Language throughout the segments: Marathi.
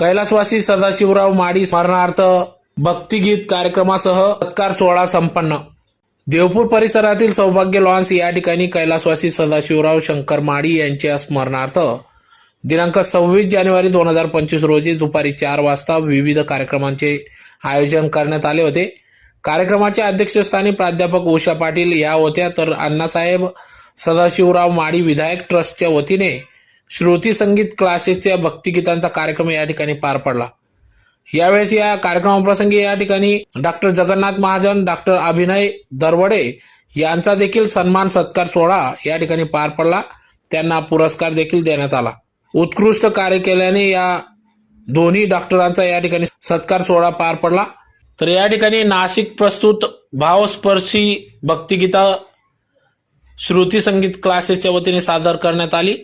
कैलासवासी सदाशिवराव माडी स्मरणार्थ भक्तिगीत कार्यक्रमासह सत्कार सोहळा संपन्न. देवपूर परिसरातील सौभाग्य लॉन्स या ठिकाणी कैलासवासी सदाशिवराव शंकर माडी यांच्या स्मरणार्थ दिनांक सव्वीस जानेवारी दोन हजार पंचवीस रोजी दुपारी चार वाजता विविध कार्यक्रमांचे आयोजन करण्यात आले होते. कार्यक्रमाच्या अध्यक्षस्थानी प्राध्यापक उषा पाटील या होत्या. तर अण्णासाहेब सदाशिवराव माडी विधायक ट्रस्टच्या वतीने श्रुती संगीत क्लासेसच्या भक्तिगीतांचा कार्यक्रम या ठिकाणी पार पडला. यावेळेस या कार्यक्रमाप्रसंगी या ठिकाणी डॉक्टर जगन्नाथ महाजन डॉक्टर अभिनय दरवडे यांचा देखील सन्मान सत्कार सोहळा या ठिकाणी पार पडला. त्यांना पुरस्कार देखील देण्यात आला. उत्कृष्ट कार्य केल्याने या दोन्ही डॉक्टरांचा या ठिकाणी सत्कार सोहळा पार पडला. तर या ठिकाणी नाशिक प्रस्तुत भावस्पर्शी भक्तिगीता श्रुती संगीत क्लासेसच्या वतीने सादर करण्यात आली.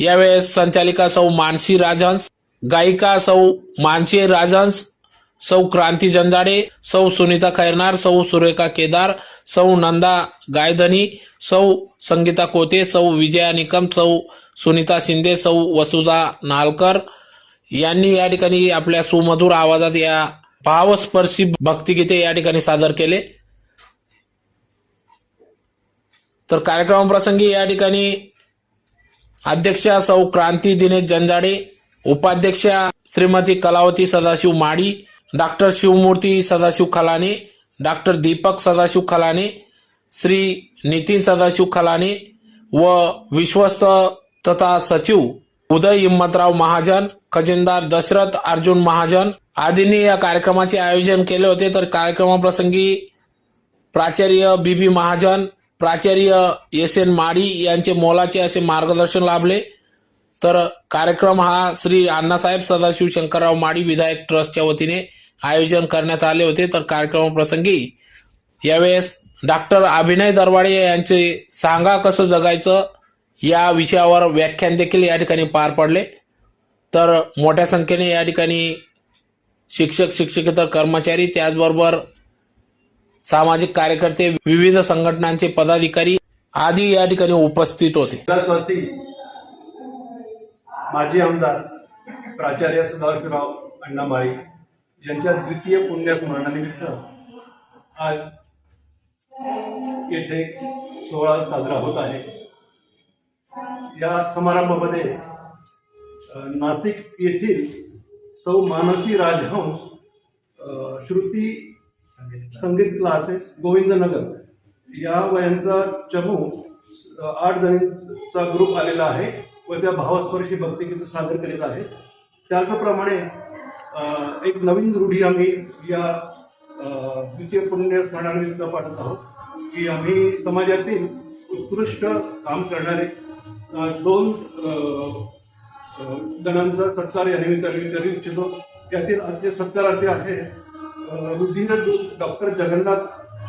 यावेळेस संचालिका सौ मानसी राजहंस गायिका सौ मानसी राजहंस सौ क्रांती जंजाडे सौ सुनीता खैरनार सौ सुरेखा केदार सौ नंदा गायधनी सौ संगीता कोते सौ विजया निकम सौ सुनीता शिंदे सौ वसुधा नालकर यांनी या ठिकाणी आपल्या सुमधुर आवाजात या भावस्पर्शी भक्तिगीते या ठिकाणी सादर केले. तर कार्यक्रमाप्रसंगी या ठिकाणी अध्यक्षा सौ क्रांती दिनेश जंजाडे उपाध्यक्षा श्रीमती कलावती सदाशिव माडी डॉक्टर शिवमूर्ती सदाशिव खलाने डॉक्टर दीपक सदाशिव खलाने श्री नितीन सदाशिव खलाने व विश्वस्त तथा सचिव उदय हिम्मतराव महाजन खजिनदार दशरथ अर्जुन महाजन आदींनी या कार्यक्रमाचे आयोजन केले होते. तर कार्यक्रमाप्रसंगी प्राचार्य बी बी महाजन प्राचार्य एस एन माडी यांचे मोलाचे असे मार्गदर्शन लाभले. तर कार्यक्रम हा श्री अण्णासाहेब सदाशिव शंकरराव माडी विधायक ट्रस्टच्या वतीने आयोजन करण्यात आले होते. तर कार्यक्रमाप्रसंगी यावेळेस डॉक्टर अभिनय दरवाडे यांचे सांगा कसं जगायचं या विषयावर व्याख्यान देखील या ठिकाणी पार पडले. तर मोठ्या संख्येने या ठिकाणी शिक्षक शिक्षकेतर कर्मचारी त्याचबरोबर सामाजिक कार्यकर्ते विविध संघटनांचे पदाधिकारी आदी या ठिकाणी उपस्थित होते. माजी आमदार प्राचार्य सदाशिवराव अण्णा माळी यांच्या द्वितीय पुण्यस्मरणानिमित्त आज येथे सोहळा साजरा होत आहे. या समारंभामध्ये नाशिक येथील सौ मानसी राजहंस श्रुती संगीत क्लासेस गोविंदनगर. या वयांचा चमू आठ जणींचा ग्रुप आलेला आहे व त्या भावस्पर्शी भक्तिगीत सादर करीत आहे. त्याचप्रमाणे एक नवीन रूढी आम्ही या द्वितीय पुण्य स्मरणानिमित्त पाठत आहोत की आम्ही समाजातील उत्कृष्ट काम करणारे दोन जणांचा सत्कार या निमित्ताने करू इच्छितो. यातील आजचे सत्कारार्थी आहे अ, डॉक्टर जगन्नाथ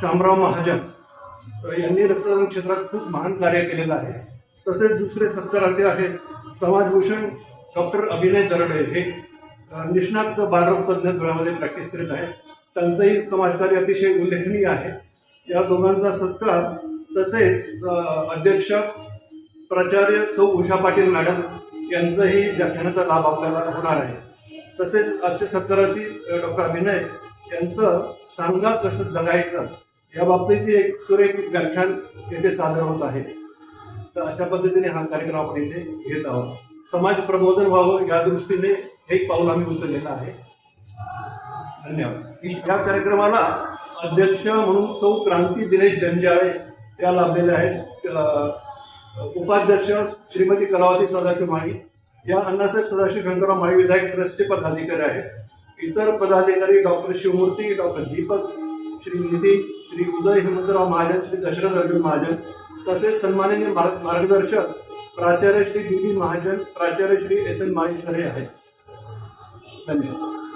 शामराव महाजन यांनी रक्तदान क्षेत्रात खूप महान कार्य केलेलं आहे. तसेच दुसरे सत्कारार्थी आहेत समाजभूषण डॉक्टर अभिनय दरडे हे निष्णात बालरोगतज्ञ धुळ्यामध्ये प्रॅक्टिस करीत आहेत. त्यांचंही समाजकार्य अतिशय उल्लेखनीय आहे. या दोघांचा सत्कार तसेच अध्यक्ष प्राचार्य सौ उषा पाटील मॅडम यांचाही व्याख्यानाचा लाभ आपल्याला होणार आहे. तसेच आजचे सत्कारार्थी डॉक्टर अभिनय त्यांचं सांगा कसं जगायचं या बाबतीत एक सुरेख व्याख्यान येथे सादर होत आहे. तर अशा पद्धतीने हा कार्यक्रम आपण इथे घेत आहोत. समाज प्रबोधन व्हावं या दृष्टीने हे एक पाऊल आम्ही उचललेलं आहे. धन्यवाद. या कार्यक्रमाला अध्यक्ष म्हणून सौ क्रांती दिनेश जंजाळे या लाभलेल्या आहेत. उपाध्यक्ष श्रीमती कलावती सदाशिव माळी या अण्णासाहेब सदाशिव शंकरराव माळी विधायक ट्रस्टचे पदाधिकारी आहेत. इतर पदाधिकारी डॉक्टर शिवमूर्ती डॉक्टर दीपक श्री निधी श्री उदय हेमंतराव महाजन श्री दशरथ अर्जुन महाजन तसेच सन्माननीय मार्गदर्शक प्राचार्य श्री डी बी महाजन प्राचार्य श्री एस एन माळी आहेत. धन्यवाद.